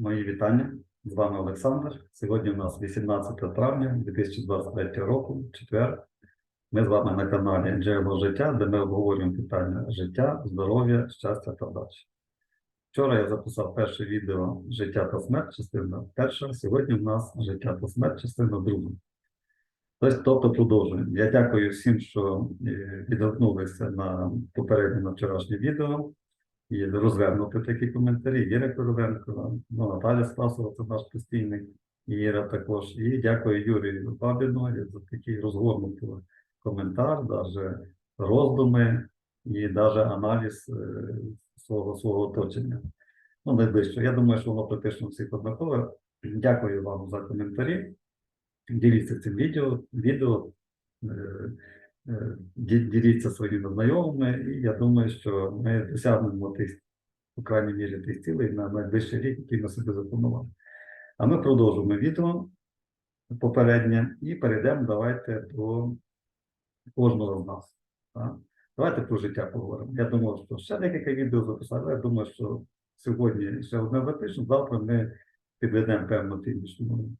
Мої вітання. З вами Олександр. Сьогодні у нас 18 травня 2023 року, четвер. Ми з вами на каналі Джерело життя, де ми обговорюємо питання життя, здоров'я, щастя та вдачі. Вчора я записав перше відео Життя та смерть, частина перша. Сьогодні в нас життя та смерть, частина друга. Тобто, тобто продовжуємо. Я дякую всім, що е, відгукнулися на попереднє на вчорашнє відео і розвернути такі коментарі. Віра Короленко, ну, Наталя Спасова, це наш постійний, Іра також. І дякую Юрію Бабіну за такий розгорнутий коментар, навіть роздуми і навіть аналіз е, свого, свого оточення. Ну, найближче. Я думаю, що воно практично всіх однакове. Дякую вам за коментарі. Діліться цим відео, відео е, діліться своїми знайомими, і я думаю, що ми досягнемо тих, по крайній мірі, тих цілей на найближчий рік, які ми собі запланували. А ми продовжуємо відео попереднє і перейдемо давайте до кожного з нас. Так? Давайте про життя поговоримо. Я думав, що ще декілька відео записали, але я думаю, що сьогодні ще одне запишемо, завтра ми підведемо певну фінішну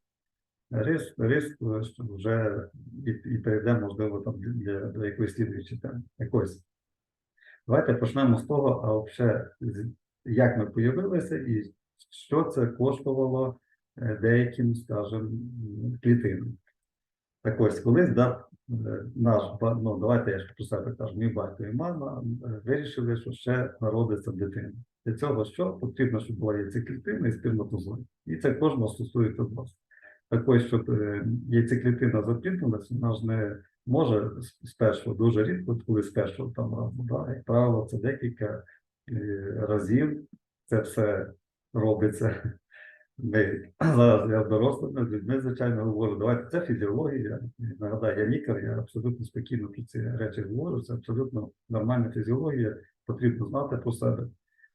рис, рис, вже і, і перейдемо, можливо, там для, до якоїсь слідуючої теми. Якось. Давайте почнемо з того, а взагалі, як ми появилися і що це коштувало е, деяким, скажімо, клітинам. Так ось, колись да, е, наш, ну давайте я ж про себе кажу, мій батько і мама е, вирішили, що ще народиться дитина. Для цього що потрібно, щоб була яйцеклітина і сперматозоїд. І це кожного стосується вас. Так ось, щоб е, яйцеклітина запліднилася, вона ж не може спершу дуже рідко, коли спершу там разу, да, як правило, це декілька е, разів це все робиться. Ми зараз я дорослими з людьми, звичайно, говорю, давайте це фізіологія. Нагадаю, я лікар, я абсолютно спокійно про ці речі говорю. Це абсолютно нормальна фізіологія, потрібно знати про себе.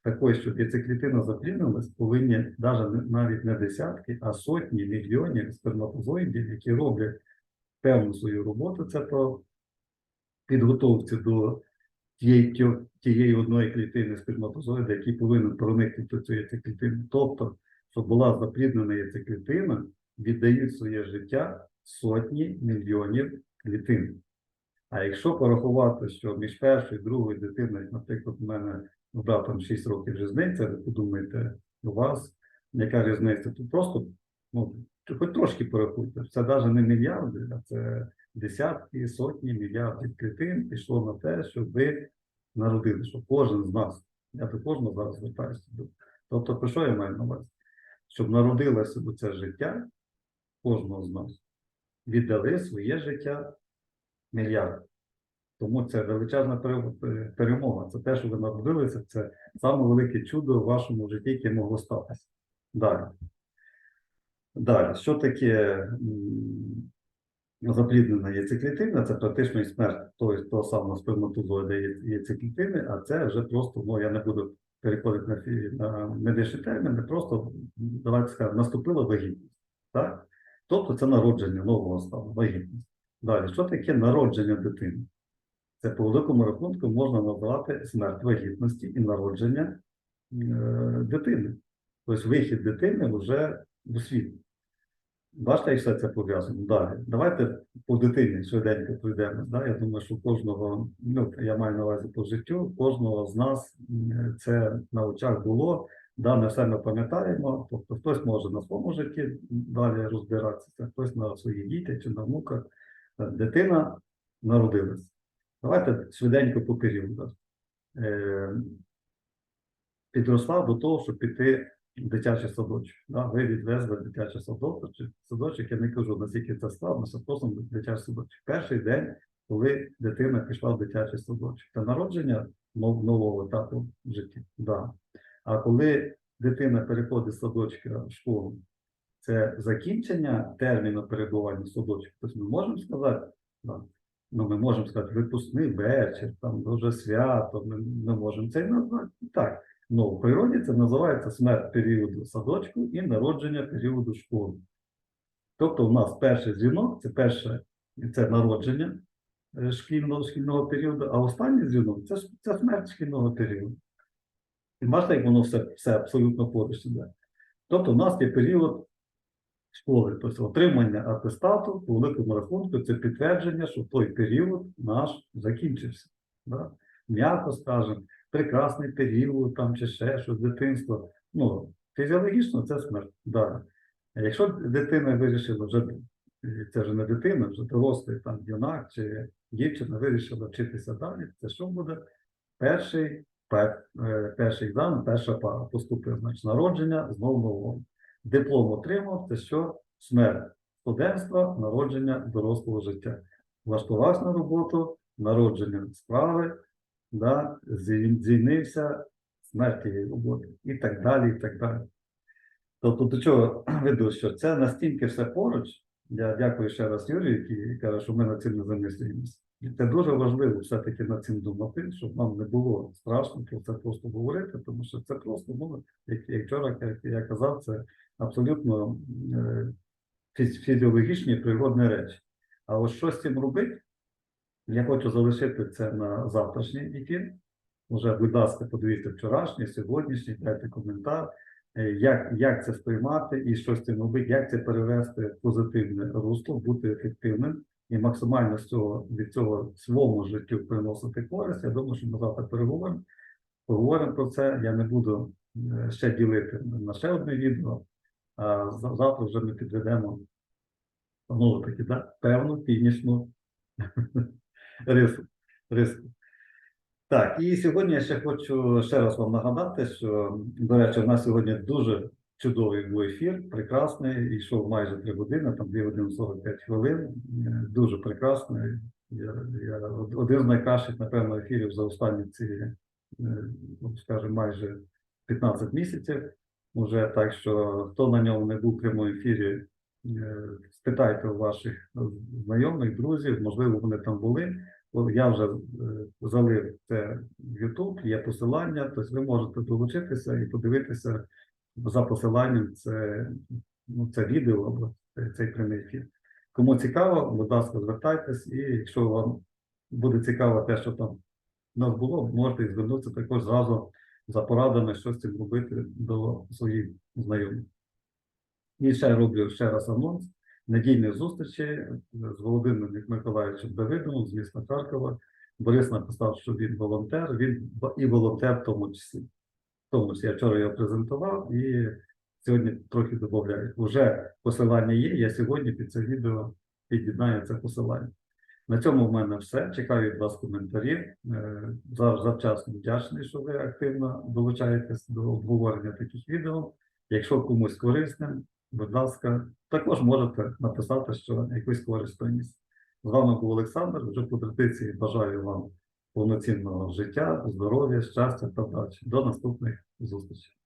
Такої, щоб яйцеклітина запліднилась, повинні навіть навіть не десятки, а сотні мільйонів сперматозоїдів, які роблять певну свою роботу. Це по підготовці до тієї, тієї одної клітини сперматозоїда, який повинен проникнути до цієї. Тобто, щоб була запліднена яйцеклітина, віддають своє життя сотні мільйонів клітин. А якщо порахувати, що між першою і другою дитиною, наприклад, у мене да, там 6 років різниця, ви подумайте, у вас яка різниця, то просто ну, хоч трошки порахуйте. Це навіть не мільярди, а це десятки, сотні мільярдів клітин пішло на те, щоб ви народили, що кожен з нас, я до кожного зараз звертаюся. Тобто, про що я маю на увазі? Щоб народилося це життя кожного з нас, віддали своє життя мільярд. Тому це величезна перемога. Це те, що ви народилися, це саме велике чудо в вашому житті, яке могло статися. Далі. Далі, що таке запліднена яйцеклітина? Це практично і смерть того, того самого сперматозоїда яй- яйцеклітини, а це вже просто, ну я не буду переходити на, на медичні терміни, просто давайте скажемо, наступила вагітність. Так? Тобто це народження нового стану, вагітність. Далі, що таке народження дитини? Це по великому рахунку можна назвати смерть вагітності і народження е, дитини. Тобто вихід дитини вже у світ. Бачите, як все це пов'язано? Далі. Давайте по дитині швиденько пройдемо. Да? Я думаю, що кожного, ну я маю на увазі по життю, кожного з нас це на очах було. Да, не все ми пам'ятаємо, тобто хтось може на своєму житті далі розбиратися, хтось на своїх дітях чи на внуках. Е, Дитина народилась. Давайте швиденько по періодах. Е, підросла до того, щоб піти в дитячий садочок. Ви відвезли дитячий садочок, садочок, я не кажу, наскільки це складно, це просто дитячий садочок. Перший день, коли дитина пішла в дитячий садочок. Це народження нового етапу в житті. Да. А коли дитина переходить з садочка в школу, це закінчення терміну перебування в садочку. Тобто ми можемо сказати, да, ну, ми можемо сказати, випускний вечір, там дуже свято, ми, ми можемо це і назвати. Так. Ну, в природі це називається смерть періоду садочку і народження періоду школи. Тобто, у нас перший дзвінок це перше це народження е, шкільного, шкільного періоду, а останній дзвінок це, це смерть шкільного періоду. І бачите, як воно все, все абсолютно поруч іде. Тобто у нас є період школи, тобто отримання атестату по великому рахунку це підтвердження, що той період наш закінчився. Да? М'яко скажемо, прекрасний період там чи ще щось дитинство. Ну, фізіологічно це смерть. Да. А якщо дитина вирішила вже, це вже не дитина, вже дорослий там юнак чи дівчина вирішила вчитися далі, це що буде? Перший, пер, е, перший екзамен, перша пара поступив, значить, народження, знову нового. Диплом отримав, це що? Смерть студентства, народження дорослого життя. Влаштувався на роботу, народження справи, да, звіль- звільнився, смерть тієї роботи і так далі, і так далі. Тобто до чого веду, що це настільки все поруч. Я дякую ще раз Юрію, який каже, що ми над цим не замислюємося. Це дуже важливо все-таки над цим думати, щоб нам не було страшно про це просто говорити, тому що це просто, ну, як, як вчора як я казав, це абсолютно е, фізіологічні природні речі. А ось що з цим робити, я хочу залишити це на завтрашній ефір. Уже, будь ласка, подивіться вчорашній, сьогоднішній, дайте коментар, е, як, як це сприймати і що з цим робити, як це перевести в позитивне русло, бути ефективним і максимально з цього, від цього своєму життю приносити користь. Я думаю, що ми завтра переговоримо. Поговоримо про це. Я не буду е, ще ділити на ще одне відео, а завтра вже ми підведемо знову таки да, певну фінішну рису. Так, і сьогодні я ще хочу ще раз вам нагадати, що, до речі, у нас сьогодні дуже чудовий був ефір, прекрасний, йшов майже 3 години, там 2 години 45 хвилин. Е, Дуже прекрасний. Я, я, один з найкращих, напевно, ефірів за останні ці, е, ну, скажімо, майже 15 місяців. Уже так що хто на ньому не був в прямому ефірі, е, спитайте у ваших знайомих, друзів, можливо, вони там були. Я вже залив це в YouTube, є посилання, тобто ви можете долучитися і подивитися за посиланням це, ну, це відео або цей- прямий ефір. Кому цікаво, будь ласка, звертайтесь, і якщо вам буде цікаво те, що там у нас було, можете звернутися також зразу за порадами, що з цим робити до своїх знайомих. І ще роблю ще раз анонс недільних зустрічей з Володимиром Миколаївичем Давидовим з міста Харкова. Борис написав, що він волонтер, він і волонтер в тому числі. Тому числі я вчора його презентував і сьогодні трохи додаю. Уже посилання є. Я сьогодні під це відео під'єднаю це посилання. На цьому в мене все. Чекаю від вас коментарів. Е, Завчасно вдячний, що ви активно долучаєтесь до обговорення таких відео. Якщо комусь корисним, будь ласка, також можете написати, що якусь користь приніс. З вами був Олександр. Вже по традиції бажаю вам повноцінного життя, здоров'я, щастя та вдачі. До наступних зустрічей.